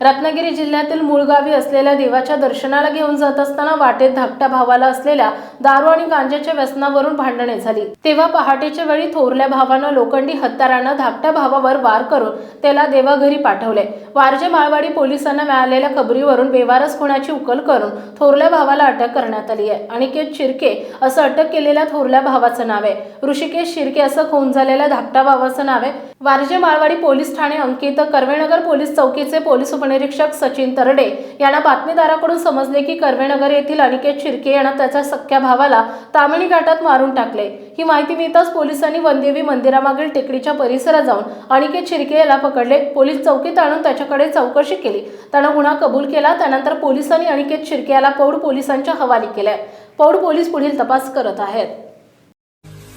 रत्नागिरी जिल्ह्यातील मूळगावी असलेल्या देवाच्या दर्शनाला घेऊन जात असताना वाटेत धाकट्या भावाला असलेल्या दारू आणि गांजेच्या व्यसनावरून भांडणे झाली. तेव्हा पहाटेच्या वेळी थोरल्या भावानं लोखंडी हत्यारानं धाकट्या भावावर वार करून त्याला देवाघरी पाठवले. वारजे माळवाडी पोलिसांना मिळालेल्या खबरीवरून बेवारस होण्याची उकल करून थोरल्या भावाला अटक करण्यात आली आहे. अनिकेत शिर्के असं अटक केलेल्या थोरल्या भावाचं नाव आहे. ऋषिकेश शिर्के असं खून झालेल्या धाकट्या भावाचं नाव आहे. वारजे माळवाडी पोलीस ठाणे अंकित कर्वेनगर पोलीस चौकीचे पोलीस उपनिरीक्षक सचिन तरडे यांना बातमीदाराकडून समजले की कर्वेनगर येथील अनिकेत शिर्के यांना त्याच्या सख्ख्या भावाला तामिणी घाटात मारून टाकले. ही माहिती मिळताच पोलिसांनी वनदेवी मंदिरामागील टेकडीच्या परिसरात जाऊन अनिकेत शिर्के याला पकडले. पोलीस चौकीत आणून त्याच्याकडे चौकशी केली. त्यानं गुन्हा कबूल केला. त्यानंतर पोलिसांनी अनिकेत शिर्के याला पौड पोलिसांच्या हवाली केल्या. पौड पोलीस पुढील तपास करत आहेत.